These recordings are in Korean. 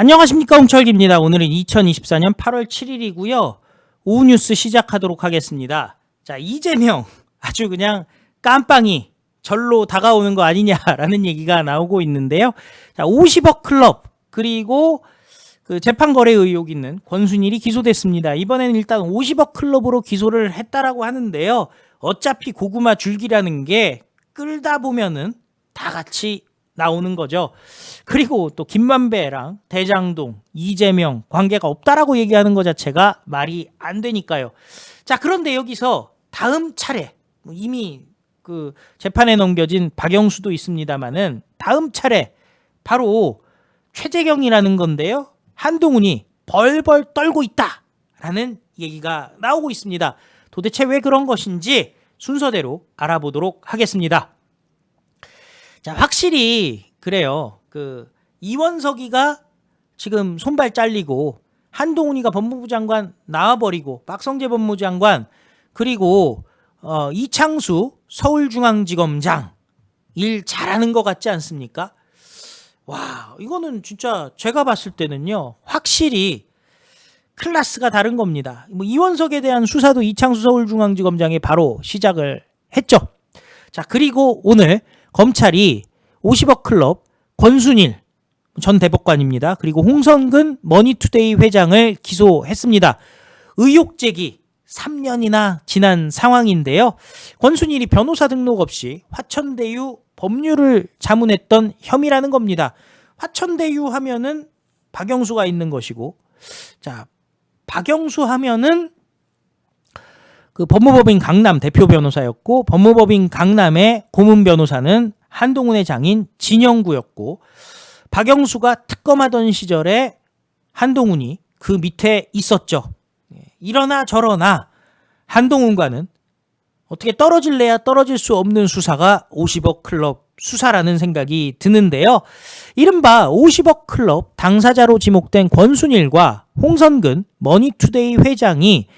안녕하십니까 홍철기입니다. 오늘은 2024년 8월 7일이고요. 오후 뉴스 시작하도록 하겠습니다. 자 이재명 아주 그냥 깜빵이 절로 다가오는 거 아니냐라는 얘기가 나오고 있는데요. 자 50억 클럽 그리고 그 재판 거래 의혹 있는 권순일이 기소됐습니다. 이번에는 일단 50억 클럽으로 기소를 했다라고 하는데요. 어차피 고구마 줄기라는 게 끌다 보면은 다 같이 나오는 거죠. 그리고 또 김만배랑 대장동, 이재명 관계가 없다라고 얘기하는 것 자체가 말이 안 되니까요. 자, 그런데 여기서 다음 차례 뭐 이미 그 재판에 넘겨진 박영수도 있습니다만은 다음 차례 바로 최재경이라는 건데요. 한동훈이 벌벌 떨고 있다라는 얘기가 나오고 있습니다. 도대체 왜 그런 것인지 순서대로 알아보도록 하겠습니다. 자, 확실히 그래요. 그 이원석이가 지금 손발 잘리고 한동훈이가 법무부 장관 나와버리고 박성재 법무부 장관 그리고 어, 이창수 서울중앙지검장 일 잘하는 것 같지 않습니까? 와 이거는 진짜 제가 봤을 때는요 확실히 클래스가 다른 겁니다. 뭐 이원석에 대한 수사도 이창수 서울중앙지검장이 바로 시작을 했죠. 자 그리고 오늘 검찰이 50억 클럽 권순일 전 대법관입니다. 그리고 홍성근 머니투데이 회장을 기소했습니다. 의혹 제기 3년이나 지난 상황인데요. 권순일이 변호사 등록 없이 화천대유 법률을 자문했던 혐의라는 겁니다. 화천대유 하면은 박영수가 있는 것이고, 자, 박영수 하면은 그 법무법인 강남 대표 변호사였고, 법무법인 강남의 고문 변호사는 한동훈의 장인 진영구였고, 박영수가 특검하던 시절에 한동훈이 그 밑에 있었죠. 예, 이러나 저러나 한동훈과는 어떻게 떨어질래야 떨어질 수 없는 수사가 50억 클럽 수사라는 생각이 드는데요. 이른바 50억 클럽 당사자로 지목된 권순일과 홍선근 머니투데이 회장이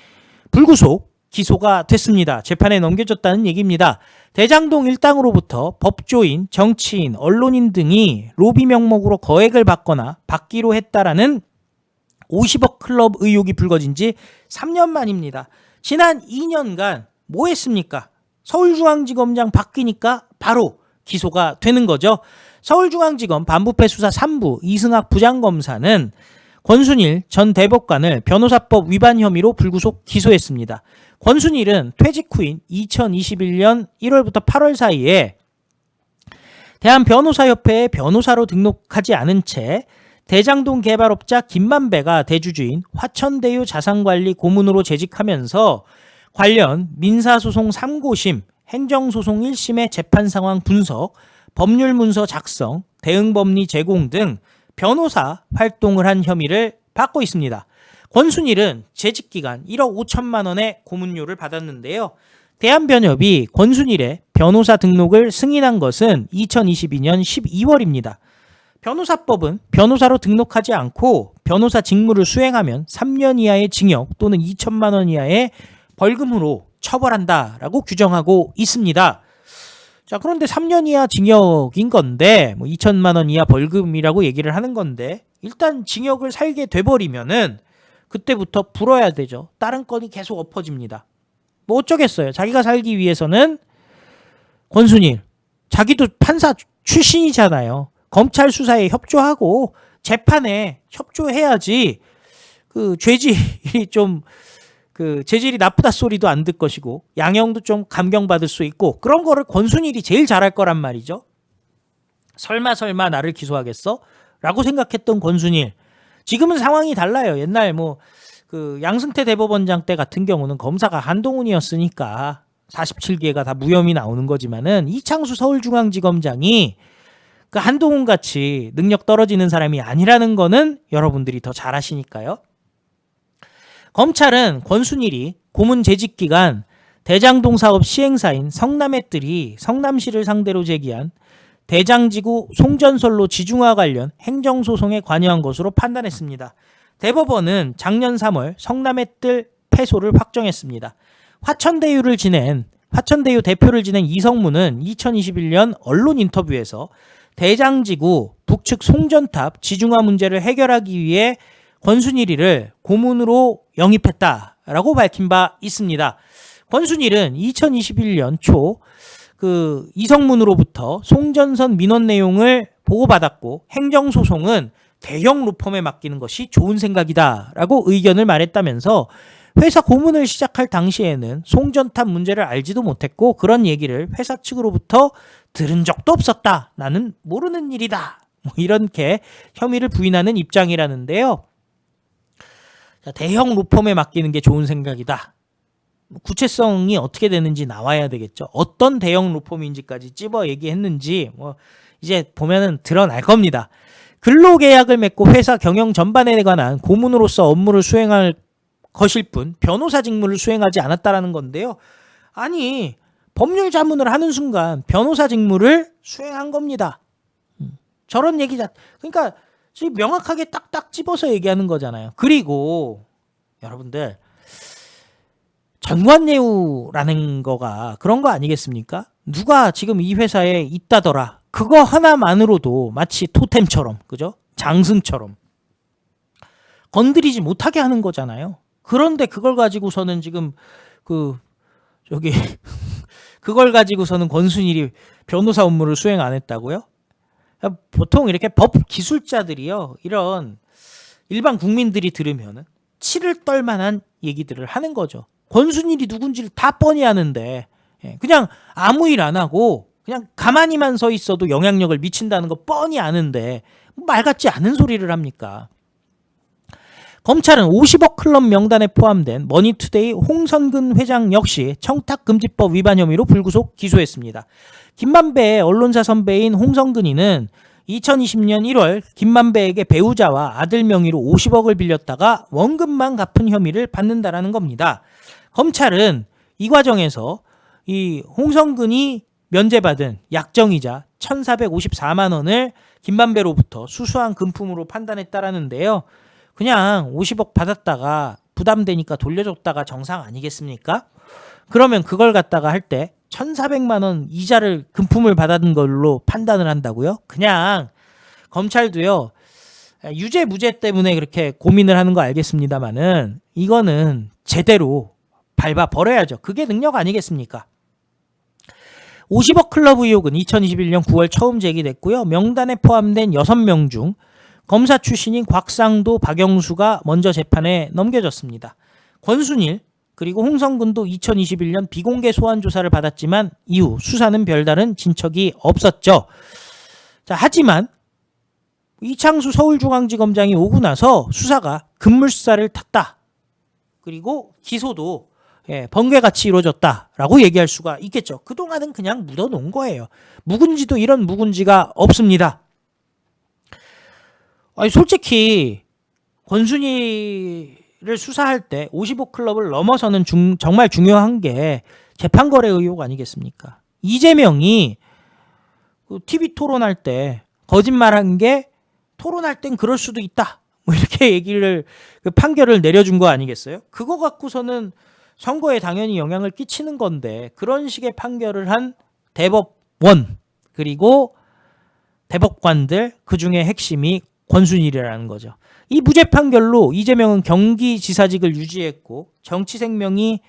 불구속 기소가 됐습니다. 재판에 넘겨졌다는 얘기입니다. 대장동 일당으로부터 법조인, 정치인, 언론인 등이 로비 명목으로 거액을 받거나 받기로 했다라는 50억 클럽 의혹이 불거진 지 3년 만입니다. 지난 2년간 뭐 했습니까? 서울중앙지검장 바뀌니까 바로 기소가 되는 거죠. 서울중앙지검 반부패 수사 3부 이승학 부장검사는 권순일 전 대법관을 변호사법 위반 혐의로 불구속 기소했습니다. 권순일은 퇴직 후인 2021년 1월부터 8월 사이에 대한변호사협회에 변호사로 등록하지 않은 채 대장동 개발업자 김만배가 대주주인 화천대유 자산관리 고문으로 재직하면서 관련 민사소송 3고심, 행정소송 1심의 재판 상황 분석, 법률 문서 작성, 대응법리 제공 등 변호사 활동을 한 혐의를 받고 있습니다. 권순일은 재직 기간 1억 5천만 원의 고문료를 받았는데요. 대한변협이 권순일의 변호사 등록을 승인한 것은 2022년 12월입니다. 변호사법은 변호사로 등록하지 않고 변호사 직무를 수행하면 3년 이하의 징역 또는 2천만 원 이하의 벌금으로 처벌한다라고 규정하고 있습니다. 자, 그런데 3년 이하 징역인 건데 뭐 2천만 원 이하 벌금이라고 얘기를 하는 건데 일단 징역을 살게 돼 버리면은 그때부터 불어야 되죠. 다른 건이 계속 엎어집니다. 뭐 어쩌겠어요. 자기가 살기 위해서는 권순일 자기도 판사 출신이잖아요. 검찰 수사에 협조하고 재판에 협조해야지 그 죄질이 좀 그 재질이 나쁘다 소리도 안 듣 것이고 양형도 좀 감경받을 수 있고 그런 거를 권순일이 제일 잘할 거란 말이죠. 설마 설마 나를 기소하겠어? 라고 생각했던 권순일. 지금은 상황이 달라요. 옛날 뭐 그 양승태 대법원장 때 같은 경우는 검사가 한동훈이었으니까 47개가 다 무혐의 나오는 거지만은 이창수 서울중앙지검장이 그 한동훈 같이 능력 떨어지는 사람이 아니라는 거는 여러분들이 더 잘 아시니까요. 검찰은 권순일이 고문 재직 기간 대장동 사업 시행사인 성남의들이 성남시를 상대로 제기한 대장지구 송전설로 지중화 관련 행정소송에 관여한 것으로 판단했습니다. 대법원은 작년 3월 성남의들 패소를 확정했습니다. 화천대유를 지낸 화천대유 대표를 지낸 이성문은 2021년 언론 인터뷰에서 대장지구 북측 송전탑 지중화 문제를 해결하기 위해 권순일이를 고문으로 영입했다라고 밝힌 바 있습니다. 권순일은 2021년 초 그 이성문으로부터 송전선 민원 내용을 보고받았고 행정소송은 대형 로펌에 맡기는 것이 좋은 생각이다라고 의견을 말했다면서 회사 고문을 시작할 당시에는 송전탑 문제를 알지도 못했고 그런 얘기를 회사 측으로부터 들은 적도 없었다. 나는 모르는 일이다. 뭐 이렇게 혐의를 부인하는 입장이라는데요. 자, 대형 로펌에 맡기는 게 좋은 생각이다. 뭐 구체성이 어떻게 되는지 나와야 되겠죠. 어떤 대형 로펌인지까지 찝어 얘기했는지 뭐 이제 보면은 드러날 겁니다. 근로계약을 맺고 회사 경영 전반에 관한 고문으로서 업무를 수행할 것일 뿐 변호사 직무를 수행하지 않았다라는 건데요. 아니 법률 자문을 하는 순간 변호사 직무를 수행한 겁니다. 음, 저런 얘기 자 그러니까 지금 명확하게 딱딱 집어서 얘기하는 거잖아요. 그리고 여러분들 전관예우라는 거가 그런 거 아니겠습니까? 누가 지금 이 회사에 있다더라. 그거 하나만으로도 마치 토템처럼, 그죠? 장승처럼 건드리지 못하게 하는 거잖아요. 그런데 그걸 가지고서는 지금 그 저기 그걸 가지고서는 권순일이 변호사 업무를 수행 안 했다고요? 보통 이렇게 법 기술자들이요 이런 일반 국민들이 들으면은 치를 떨 만한 얘기들을 하는 거죠. 권순일이 누군지를 다 뻔히 아는데 예, 그냥 아무 일 안 하고 그냥 가만히만 서 있어도 영향력을 미친다는 거 뻔히 아는데 말 같지 않은 소리를 합니까? 검찰은 50억 클럽 명단에 포함된 머니투데이 홍선근 회장 역시 청탁금지법 위반 혐의로 불구속 기소했습니다. 김만배의 언론사 선배인 홍성근이는 2020년 1월 김만배에게 배우자와 아들 명의로 50억을 빌렸다가 원금만 갚은 혐의를 받는다라는 겁니다. 검찰은 이 과정에서 이 홍성근이 면제받은 약정이자 1,454만 원을 김만배로부터 수수한 금품으로 판단했다라는데요. 그냥 50억 받았다가 부담되니까 돌려줬다가 정상 아니겠습니까? 그러면 그걸 갖다가 할 때 1,400만 원 이자를 금품을 받은 걸로 판단을 한다고요? 그냥 검찰도요. 유죄 무죄 때문에 그렇게 고민을 하는 거 알겠습니다만은 이거는 제대로 밟아 버려야죠. 그게 능력 아니겠습니까? 50억 클럽 의혹은 2021년 9월 처음 제기됐고요. 명단에 포함된 6명 중 검사 출신인 곽상도, 박영수가 먼저 재판에 넘겨졌습니다. 권순일 그리고 홍성근도 2021년 비공개 소환 조사를 받았지만 이후 수사는 별다른 진척이 없었죠. 자, 하지만 이창수 서울중앙지검장이 오고 나서 수사가 급물살을 탔다. 그리고 기소도 예, 번개같이 이루어졌다라고 얘기할 수가 있겠죠. 그동안은 그냥 묻어놓은 거예요. 묵은지도 이런 묵은지가 없습니다. 아니 솔직히 권순이를 수사할 때 55클럽을 넘어서는 중, 정말 중요한 게 재판 거래 의혹 아니겠습니까? 이재명이 그 TV 토론할 때 거짓말한 게 토론할 땐 그럴 수도 있다. 뭐 이렇게 얘기를 그 판결을 내려준 거 아니겠어요? 그거 갖고서는 선거에 당연히 영향을 끼치는 건데 그런 식의 판결을 한 대법원 그리고 대법관들 그 중에 핵심이 권순일이라는 거죠. 이 무죄 판결로 이재명은 경기지사직을 유지했고 정치 생명이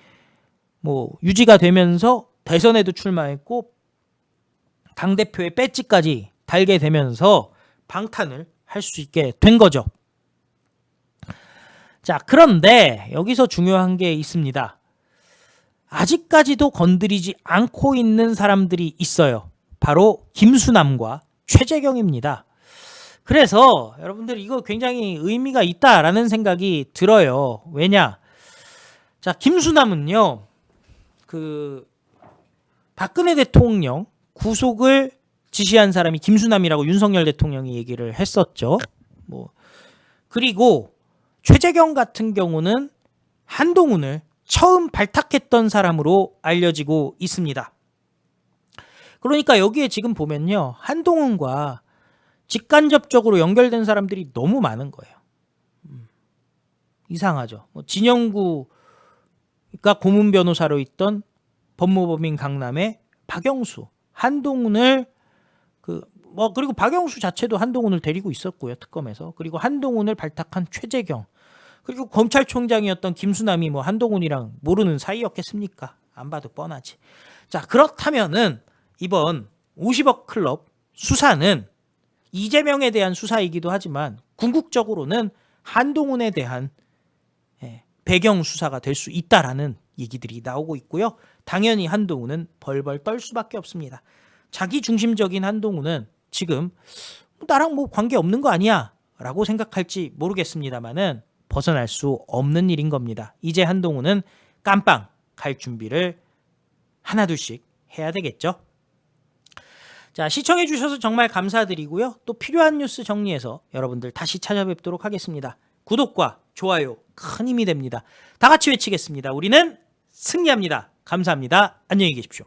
뭐 유지가 되면서 대선에도 출마했고 당 대표의 배지까지 달게 되면서 방탄을 할 수 있게 된 거죠. 자, 그런데 여기서 중요한 게 있습니다. 아직까지도 건드리지 않고 있는 사람들이 있어요. 바로 김수남과 최재경입니다. 그래서 여러분들 이거 굉장히 의미가 있다라는 생각이 들어요. 왜냐? 자, 김수남은요. 그 박근혜 대통령 구속을 지시한 사람이 김수남이라고 윤석열 대통령이 얘기를 했었죠. 뭐 그리고 최재경 같은 경우는 한동훈을 처음 발탁했던 사람으로 알려지고 있습니다. 그러니까 여기에 지금 보면요. 한동훈과 직간접적으로 연결된 사람들이 너무 많은 거예요. 음, 이상하죠. 뭐 진영구가 고문 변호사로 있던 법무법인 강남의 박영수, 한동훈을 그 뭐 그리고 박영수 자체도 한동훈을 데리고 있었고요 특검에서 그리고 한동훈을 발탁한 최재경 그리고 검찰총장이었던 김수남이 뭐 한동훈이랑 모르는 사이였겠습니까? 안 봐도 뻔하지. 자 그렇다면은 이번 50억 클럽 수사는 이재명에 대한 수사이기도 하지만 궁극적으로는 한동훈에 대한 예, 배경 수사가 될 수 있다라는 얘기들이 나오고 있고요. 당연히 한동훈은 벌벌 떨 수밖에 없습니다. 자기 중심적인 한동훈은 지금 나랑 뭐 관계 없는 거 아니야 라고 생각할지 모르겠습니다만은 벗어날 수 없는 일인 겁니다. 이제 한동훈은 깜빵 갈 준비를 하나둘씩 해야 되겠죠. 자, 시청해 주셔서 정말 감사드리고요. 또 필요한 뉴스 정리해서 여러분들 다시 찾아뵙도록 하겠습니다. 구독과 좋아요 큰 힘이 됩니다. 다 같이 외치겠습니다. 우리는 승리합니다. 감사합니다. 안녕히 계십시오.